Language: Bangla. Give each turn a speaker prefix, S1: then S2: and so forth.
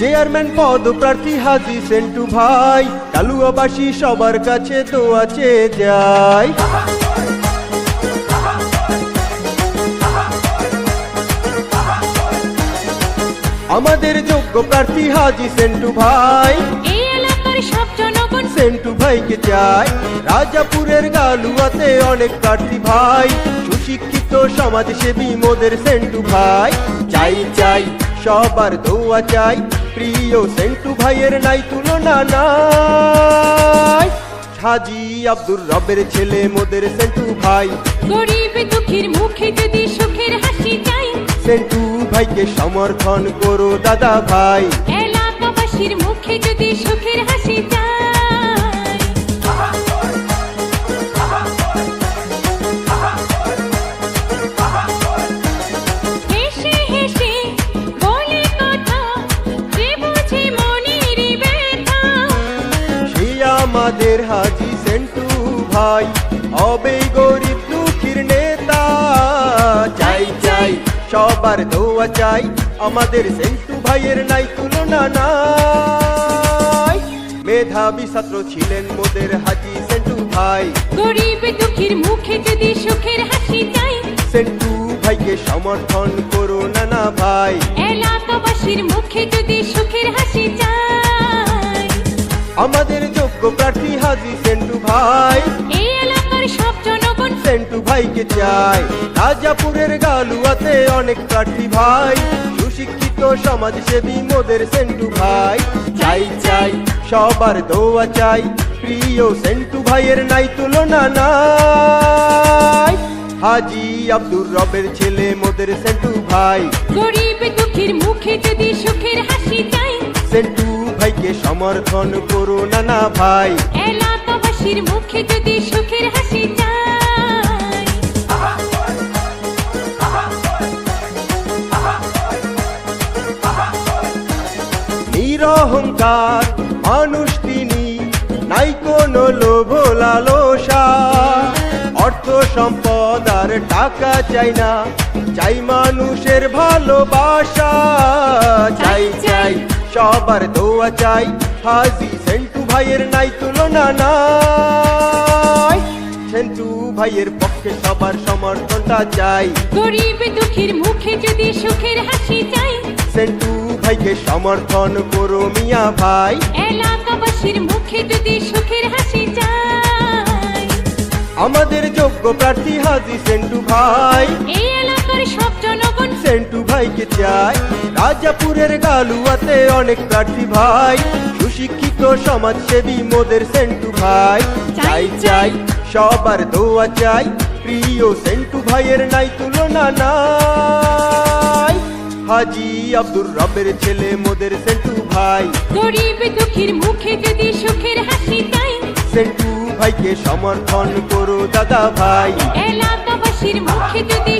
S1: চেয়ারম্যান পদ প্রার্থী হাজি সেন্টু ভাই, কালুয়াবাসী সবার কাছে তো আছে যায়। আমাদের যোগ্য প্রার্থী হাজি সেন্টু ভাই। সেন্টু ভাইকে চাই। রাজাপুরের গালুয়াতে অনেক প্রার্থী ভাই। সুশিক্ষিত সমাজসেবী মোদের সেন্টু ভাই। চাই চাই সবার দোয়া চাই। প্রিয় সেন্টু ভাইয়ের নাই তুলনা নাই। হাজি আব্দুর রবের ছেলে মোদের সেন্টু ভাই।
S2: গরিব দুঃখীর মুখে যদি সুখের হাসি চাই।
S1: সেন্টু ভাইকে সমর্থন করো দাদা ভাই।
S2: এলাকাবাসীর মুখে যদি সুখের হাসি চাই।
S1: আমাদের হাজি সেন্টু ভাই হবে গরিব দুঃখীর নেতা। চাই চাই সবার দোয়া চাই আমাদের সেন্টু ভাইয়ের নাই তুলনা নাই। মেধাবী ছাত্র ছিলেন মোদের হাজি সেন্টু ভাই।
S2: গরিব দুঃখীর মুখে যদি সুখের হাসি চাই
S1: সেন্টু ভাইকে সমর্থন করো নানা ভাই।
S2: এলাকাবাসীর মুখে যদি সুখের হাসি চাই
S1: আমাদের যোগ্য প্রার্থী হাজি সেন্টু ভাই।
S2: এই এলাকার সব জনগণ
S1: সেন্টু ভাইকে চাই। রাজাপুরের গালুয়াতে অনেক প্রার্থী ভাই। সুশিক্ষিত সমাজসেবী মোদের সেন্টু ভাই। চাই চাই সবার দোয়া চাই। প্রিয় সেন্টু ভাইয়ের নাই তুলনা নাই। হাজি আব্দুর রবের ছেলে মোদের সেন্টু ভাই।
S2: গরিব দুঃখীর মুখে যদি সুখের হাসি চাই।
S1: সেন্টু ভাইকে সমর্থন করো নানা ভাই।
S2: এলাকাবাসীর মুখে যদি সুখের হাসি চাই।
S1: নিরহংকার মানুষ তিনি নাই কোনো লোভ লালসা। অর্থ সম্পদ আর টাকা চাই না চাই মানুষের ভালোবাসা। সবার দোয়া চাই। হাজি সেন্টু ভাইয়ের নাই তুলনা নাই। সেন্টু ভাইয়ের পক্ষে সবার সমর্থনটা চাই।
S2: গরিব দুঃখীর মুখে যদি সুখের হাসি চাই।
S1: সেন্টু ভাইকে সমর্থন করো মিয়া ভাই।
S2: এলাকাবাসীর মুখে যদি সুখের হাসি চাই।
S1: আমাদের যোগ্য প্রার্থী হাজি সেন্টু ভাই। সেন্টু ভাইকে চাই। রাজাপুরের গালুয়াতে অনেক প্রার্থী ভাই। সুশিক্ষিত সমাজসেবী মোদের সেন্টু ভাই। চাই চাই সবার দোয়া চাই। প্রিয় সেন্টু ভাইয়ের নাই তুলনা নাই। হাজি আব্দুর রবের ছেলে মোদের সেন্টু ভাই।
S2: গরিব দুঃখীর মুখে যদি সুখের হাসি চাই
S1: সেন্টু ভাইকে সমর্থন করো দাদা ভাই।
S2: এলাকাবাসীর মুখে যদি